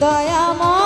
দয়াময়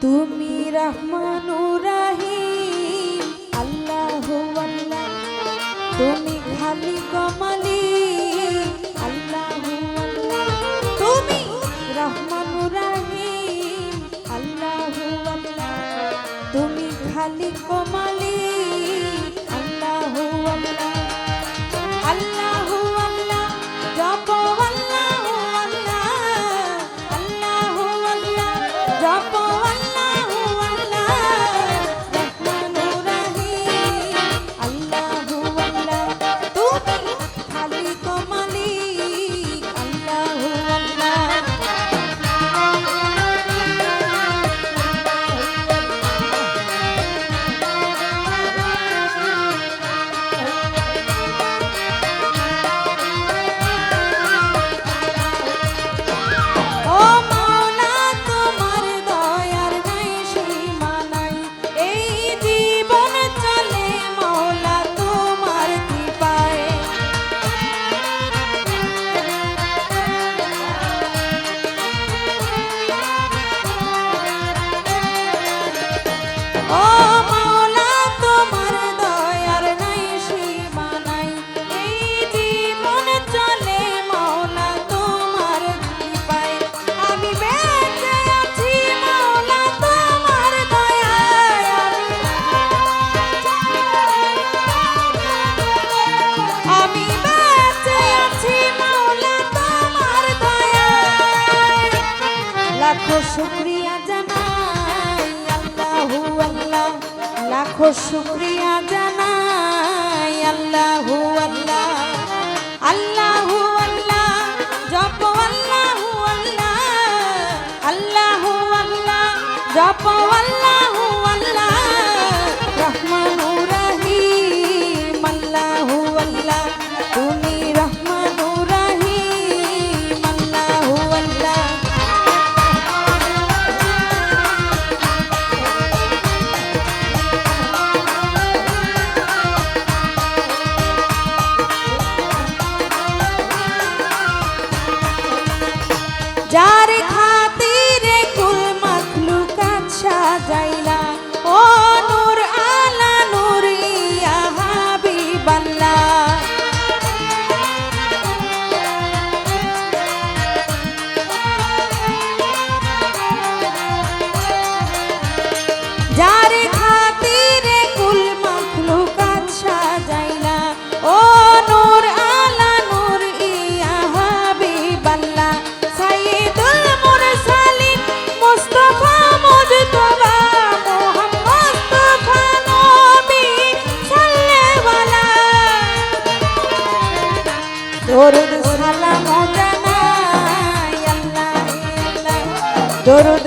তুমি রহমানু রাহিম আল্লাহ আল্লাহ। তুমি খালি কমালি, আল্লাহ আল্লাহ। তুমি রহমানু রাহিম আল্লাহ আল্লাহ। তুমি খালি কমালি। শুক্রিয়া জানাই, আল্লাহু আল্লাহ। লাখো শুক্রিয়া জানাই, আল্লাহু আল্লাহ। আল্লাহু আল্লাহ জপ আল্লাহু আল্লাহ। আল্লাহু আল্লাহ জপ দরুদ সালাম জানাই আল্লাহ দরুদ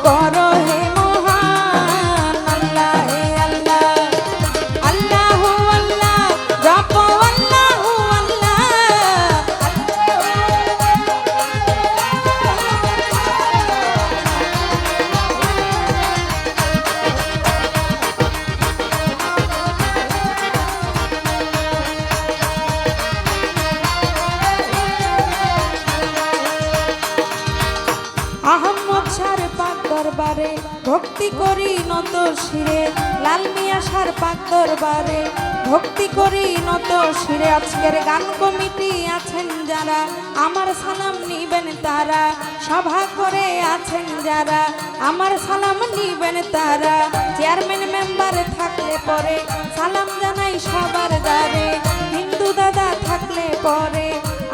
ভক্তি করি নত শিরে, লাল মিয়া সার পাক দরবারে। ভক্তি করি নত শিরে, আজকের গান কমিটি আছেন যারা, আমার সালাম নিবেন তারা, সভা করে আছেন যারা, আমার সালাম নিবেন তারা। চেয়ারম্যান মেম্বার থাকলে পরে, সালাম জানাই সবার দ্বারে। হিন্দু দাদা থাকলে পরে,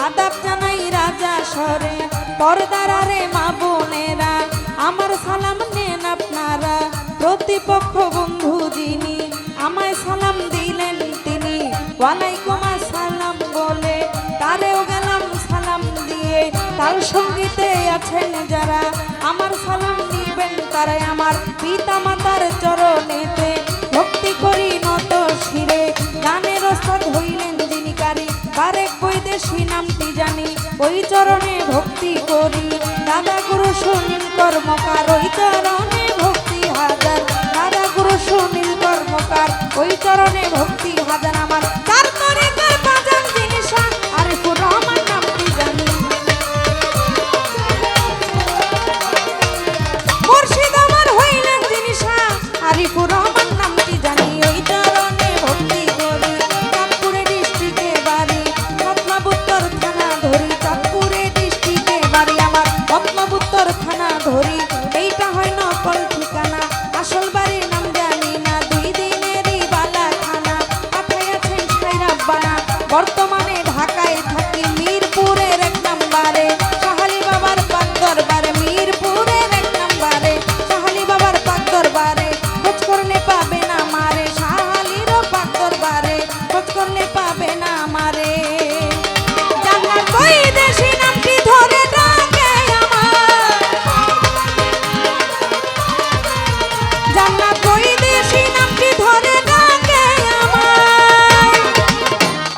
আদাব জানাই রাজা সরে। পর্দারারে মা বোনেরা, আমার সালাম প্রতিপক্ষ বন্ধু যিনি, আমায় সালাম দিলেন তিনি। ওয়ালাইকুম আসসালাম বলে তারেও গেলাম সালাম দিয়ে। তার সঙ্গীতে আছেন যারা, আমার সালাম নিবেন তারাই আমার পিতা মাতার চরণেতে। ভক্তি করি নত শিরে, গানের ওস্তাদ হইলেন যিনি কারি। বারেক বৈদেশি নামটি জানি, ওই চরণে ভক্তি করি। দাদা গুরু সুনীল কর্মকার, ওই চরণে চরণে ভক্তি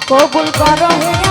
কবুল করো হে